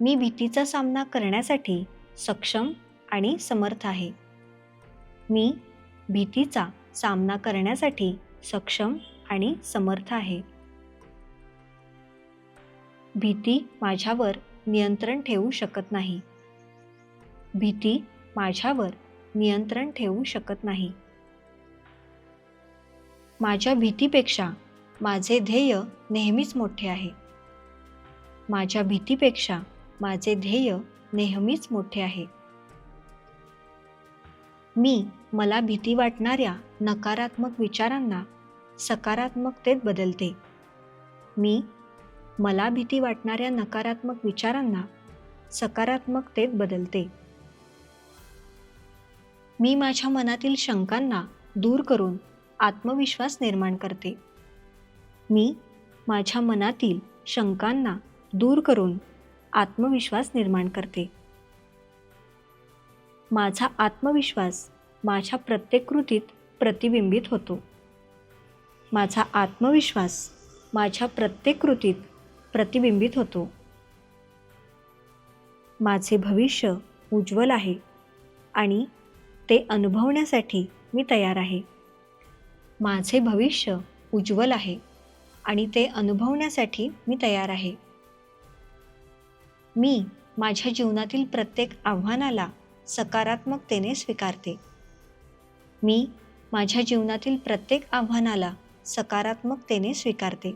मी भीतीचा सामना करण्यासाठी सक्षम आणि समर्थ आहे. मी भीतीचा सामना करण्यासाठी सक्षम आणि समर्थ आहे. भीती माझ्यावर नियंत्रण ठेवू शकत नाही. भीती माझ्यावर नियंत्रण ठेवू शकत नाही. माझ्या भीतीपेक्षा माझे ध्येय नेहमीच मोठे आहे. माझ्या भीतीपेक्षा माझे ध्येय नेहमीच मोठे आहे. मी मला भीती वाटणाऱ्या नकारात्मक विचारांना सकारात्मकतेत बदलते. मी मला भीती वाटणाऱ्या नकारात्मक विचारांना सकारात्मकतेत बदलते. मी माझ्या मनातील शंकांना दूर करून आत्मविश्वास निर्माण करते. मी माझ्या मनातील शंकांना दूर करून आत्मविश्वास निर्माण करते. माझा आत्मविश्वास माझ्या प्रत्येक कृतीत प्रतिबिंबित होतो. माझा आत्मविश्वास माझ्या प्रत्येक कृतीत प्रतिबिंबित होतो. माझे भविष्य उज्ज्वल आहे आणि ते अनुभवण्यासाठी मी तयार आहे. माझे भविष्य उज्ज्वल आहे आणि ते अनुभवण्यासाठी मी तयार आहे. मी माझ्या जीवनातील प्रत्येक आव्हानाला सकारात्मकतेने स्वीकारते. मी माझ्या जीवनातील प्रत्येक आव्हानाला सकारात्मकतेने स्वीकारते.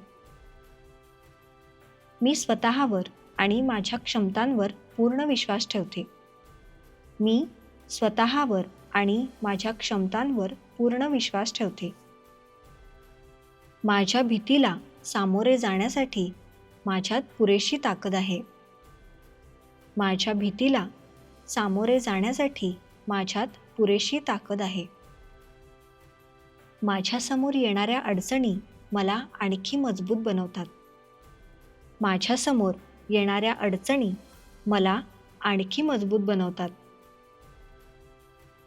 मी स्वतःवर आणि माझ्या क्षमतांवर पूर्ण विश्वास ठेवते. मी स्वतःवर आणि माझ्या क्षमतांवर पूर्ण विश्वास ठेवते. माझ्या भीतीला सामोरे जाण्यासाठी माझ्यात पुरेशी ताकद आहे. माझ्या भीतीला सामोरे जाण्यासाठी माझ्यात पुरेशी ताकद आहे. माझ्यासमोर येणाऱ्या अडचणी मला आणखी मजबूत बनवतात. माझ्यासमोर येणाऱ्या अडचणी मला आणखी मजबूत बनवतात.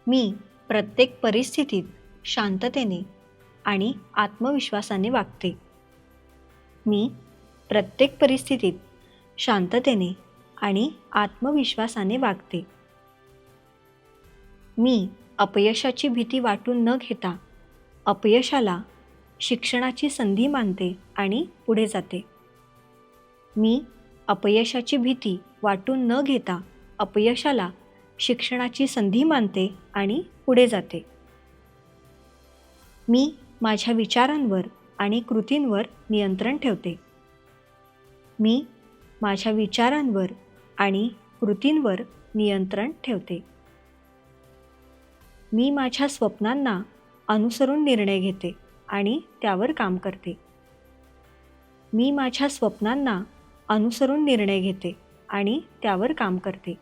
मी प्रत्येक परिस्थितीत शांततेने आणि आत्मविश्वासाने वागते. मी प्रत्येक परिस्थितीत शांततेने आणि आत्मविश्वासाने वागते. मी अपयशाची भीती वाटून न घेता अपयशाला शिक्षणाची संधी मानते आणि पुढे जाते. मी अपयशाची भीती वाटून न घेता अपयशाला शिक्षणाची संधी मानते आणि पुढे जाते. मी माझ्या विचारांवर आणि कृतींवर नियंत्रण ठेवते. मी माझ्या विचारांवर आणि कृतींवर नियंत्रण ठेवते. मी माझ्या स्वप्नांना अनुसरून निर्णय घेते आणि त्यावर काम करते. मी माझ्या स्वप्नांना अनुसरून निर्णय घेते आणि त्यावर काम करते.